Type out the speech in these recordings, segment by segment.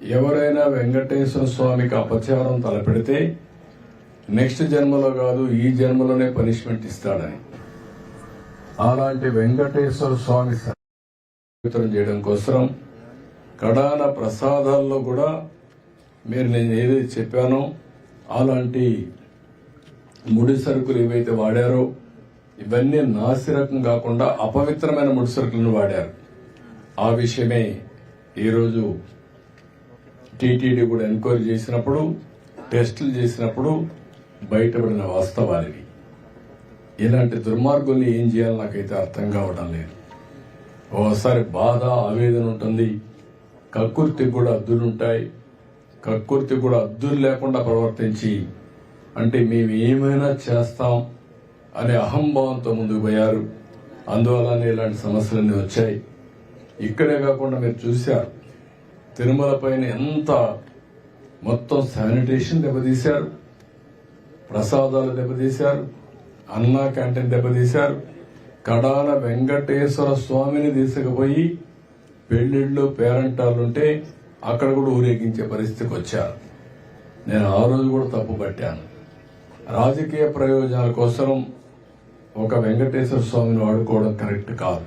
ఎవరైనా వెంకటేశ్వర స్వామికి అపచారం తలపెడితే నెక్స్ట్ జన్మలో కాదు ఈ జన్మలోనే పనిష్మెంట్ ఇస్తాడని. అలాంటి వెంకటేశ్వర స్వామి వితరణ చేయడం కోసం కడాన ప్రసాదాల్లో కూడా మీరు నేను ఏదైతే చెప్పానో అలాంటి ముడి సరుకులు ఏవైతే వాడారో ఇవన్నీ నాసిరకం కాకుండా అపవిత్రమైన ముడి సరుకులను వాడారు. ఆ విషయమే ఈరోజు టీటీడీ కూడా ఎంక్వైరీ చేసినప్పుడు టెస్టులు చేసినప్పుడు బయటపడిన వాస్తవానికి ఇలాంటి దుర్మార్గుల్ని ఏం చేయాలో నాకైతే అర్థం కావడం లేదు. ఓసారి బాధ ఆవేదన ఉంటుంది. కక్కుర్తి కూడా అద్దులుంటాయి. కక్కుర్తి కూడా అద్దులు లేకుండా ప్రవర్తించి అంటే మేము ఏమైనా చేస్తాం అనే అహంభావంతో ముందుకు పోయారు. అందువల్లనే ఇలాంటి సమస్యలన్నీ వచ్చాయి. ఇక్కడే కాకుండా మీరు చూశారు. తిరుమల పైన ఎంత మొత్తం శానిటేషన్ దెబ్బతీశారు ప్రసాదాలు దెబ్బతీశారు అన్నా క్యాంటీన్ దెబ్బతీశారు కడాల వెంకటేశ్వర స్వామిని తీసుకుపోయి పెళ్ళిళ్ళు పేరంటాలుంటే అక్కడ కూడా ఊరేగించే పరిస్థితికి వచ్చారు. నేను ఆ రోజు కూడా తప్పు పట్టాను. రాజకీయ ప్రయోజనాల కోసం ఒక వెంకటేశ్వర స్వామిని వాడుకోవడం కరెక్ట్ కాదు.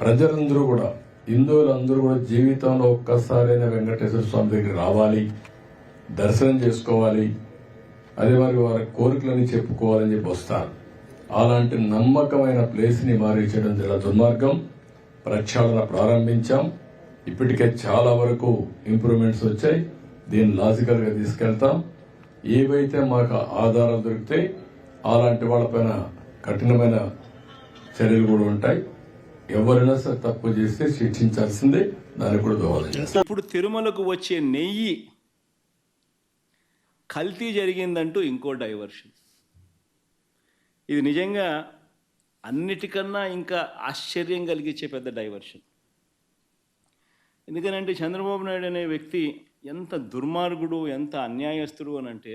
ప్రజలందరూ కూడా హిందువులందరూ కూడా జీవితంలో ఒక్కసారైనా వెంకటేశ్వర స్వామి దగ్గర రావాలి దర్శనం చేసుకోవాలి అదే మరి వారి కోరికలని చెప్పుకోవాలని చెప్పి వస్తారు. అలాంటి నమ్మకమైన ప్లేస్ని మారించడం చాలా దుర్మార్గం. ప్రక్షాళన ప్రారంభించాం. ఇప్పటికే చాలా వరకు ఇంప్రూవ్మెంట్స్ వచ్చాయి. దీన్ని లాజికల్గా తీసుకెళ్తాం. ఏవైతే మాకు ఆధారాలు దొరికితే అలాంటి వాళ్ళపైన కఠినమైన చర్యలు కూడా ఉంటాయి. ఎవరైనా సరే తప్పు చేస్తే శిక్షించాల్సిందే దానికి కూడా దోహదం ఇప్పుడు తిరుమలకు వచ్చే నెయ్యి కల్తీ జరిగిందంటూ ఇంకో డైవర్షన్ ఇది నిజంగా అన్నిటికన్నా ఇంకా ఆశ్చర్యం కలిగించే పెద్ద డైవర్షన్ ఎందుకనంటే చంద్రబాబు నాయుడు అనే వ్యక్తి ఎంత దుర్మార్గుడు ఎంత అన్యాయస్తుడు అని అంటే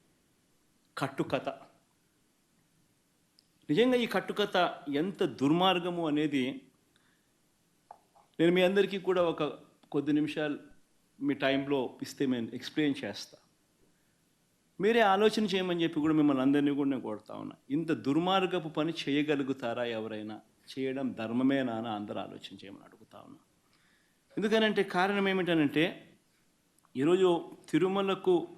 కట్టుకథ. నిజంగా ఈ కట్టుకథ ఎంత దుర్మార్గము అనేది నేను మీ అందరికీ కూడా ఒక కొద్ది నిమిషాలు మీ టైంలో ఇస్తే నేను ఎక్స్ప్లెయిన్ చేస్తా. మీరే ఆలోచన చేయమని చెప్పి కూడా మిమ్మల్ని అందరినీ కూడా నేను కొడతా ఉన్నా. ఇంత దుర్మార్గపు పని చేయగలుగుతారా ఎవరైనా? చేయడం ధర్మమేనా అని అందరూ ఆలోచన చేయమని అడుగుతా ఉన్నా. ఎందుకనంటే కారణం ఏమిటనంటే ఈరోజు తిరుమలకు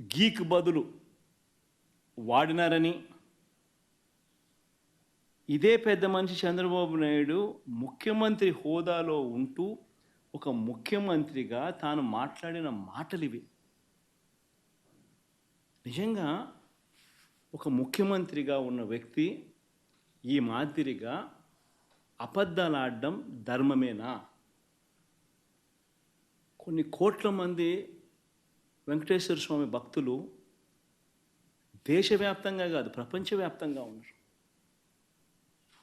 గీక్ బదులు వాడినారని. ఇదే పెద్ద మనిషి చంద్రబాబు నాయుడు ముఖ్యమంత్రి హోదాలో ఉంటూ ఒక ముఖ్యమంత్రిగా తాను మాట్లాడిన మాటలు ఇవి నిజంగా ఒక ముఖ్యమంత్రిగా ఉన్న వ్యక్తి ఈ మాదిరిగా అబద్ధాలు ఆడడం ధర్మమేనా? కొన్ని కోట్ల మంది వెంకటేశ్వర స్వామి భక్తులు దేశవ్యాప్తంగా కాదు ప్రపంచవ్యాప్తంగా ఉన్నారు.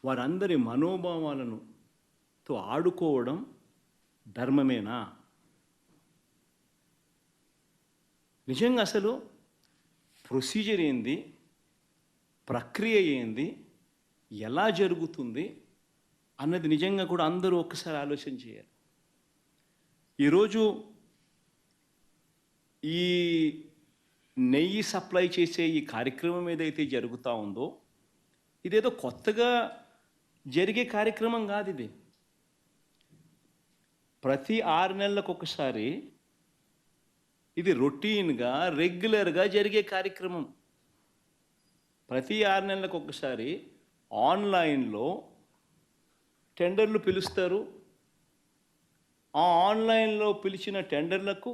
వారందరి మనోభావాలను తో ఆడుకోవడం ధర్మమేనా? నిజంగా అసలు ప్రొసీజర్ ఏంది? ప్రక్రియ ఏంది? ఎలా జరుగుతుంది? అన్నది నిజంగా కూడా అందరూ ఒక్కసారి ఆలోచన చేయాలి. ఈరోజు ఈ నెయ్యి సప్లై చేసే ఈ కార్యక్రమం ఏదైతే జరుగుతూ ఉందో ఇదేదో కొత్తగా జరిగే కార్యక్రమం కాదు ఇది. ప్రతి ఆరు నెలలకు ఒకసారి ఇది రొటీన్గా రెగ్యులర్గా జరిగే కార్యక్రమం. ప్రతి ఆరు నెలలకు ఒకసారి ఆన్లైన్లో టెండర్లు పిలుస్తారు. ఆ ఆన్లైన్లో పిలిచిన టెండర్లకు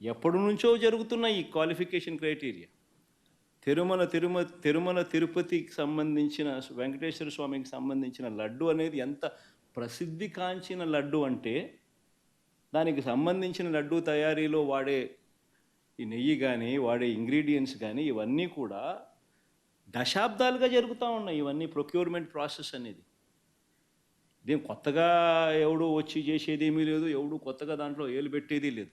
ఎప్పటి నుంచో జరుగుతున్న ఈ క్వాలిఫికేషన్ క్రైటీరియా. తిరుమల తిరుమ తిరుమల తిరుపతికి సంబంధించిన వెంకటేశ్వర స్వామికి సంబంధించిన లడ్డు అనేది ఎంత ప్రసిద్ధి కాంచిన లడ్డు అంటే దానికి సంబంధించిన లడ్డు తయారీలో వాడే ఈ నెయ్యి కానీ వాడే ఇంగ్రీడియంట్స్ కానీ ఇవన్నీ కూడా దశాబ్దాలుగా జరుగుతూ ఉన్నాయి ఇవన్నీ ప్రొక్యూర్మెంట్ ప్రాసెస్ అనేది. ఇదేం కొత్తగా ఎవడు వచ్చి చేసేది ఏమీ లేదు ఎవడు కొత్తగా దాంట్లో ఏలు పెట్టేది లేదు.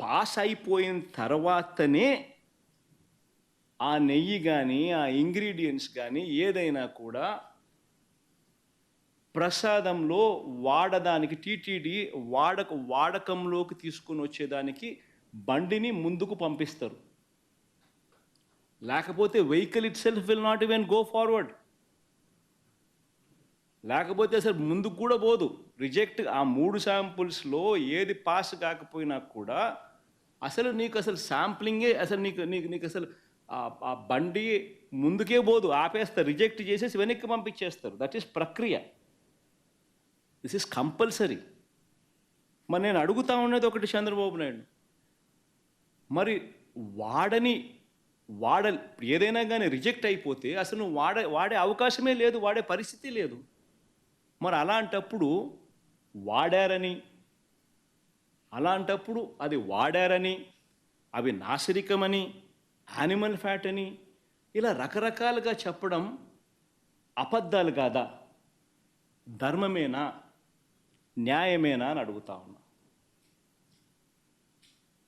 పాస్ అయిపోయిన తర్వాతనే ఆ నెయ్యి కానీ ఆ ఇంగ్రీడియంట్స్ కానీ ఏదైనా కూడా ప్రసాదంలో వాడదానికి టీటీడీ వాడక వాడకంలోకి తీసుకుని వచ్చేదానికి బండిని ముందుకు పంపిస్తారు. లేకపోతే vehicle itself will not even go forward లేకపోతే అసలు ముందుకు కూడా పోదు. రిజెక్ట్ ఆ మూడు శాంపుల్స్లో ఏది పాస్ కాకపోయినా కూడా అసలు నీకు అసలు శాంప్లింగే అసలు నీకు నీకు నీకు అసలు ఆ- బండి ముందుకే పోదు ఆపేస్తారు రిజెక్ట్ చేసేసి వెనక్కి పంపించేస్తారు. దట్ ఈస్ ప్రక్రియ. దిస్ ఇస్ కంపల్సరీ మరి నేను అడుగుతా ఉన్నది ఒకటి చంద్రబాబు నాయుడు. మరి వాడని వాడ ఏదైనా కానీ రిజెక్ట్ అయిపోతే అసలు నువ్వు వాడే అవకాశమే లేదు వాడే పరిస్థితి లేదు. మరి అలాంటప్పుడు వాడారని అలాంటప్పుడు అది వాడారని అవి నాసిరికమని యానిమల్ ఫ్యాట్ అని ఇలా రకరకాలుగా చెప్పడం అబద్ధాలు కాదా? ధర్మమేనా? న్యాయమేనా? అని అడుగుతా ఉన్నా.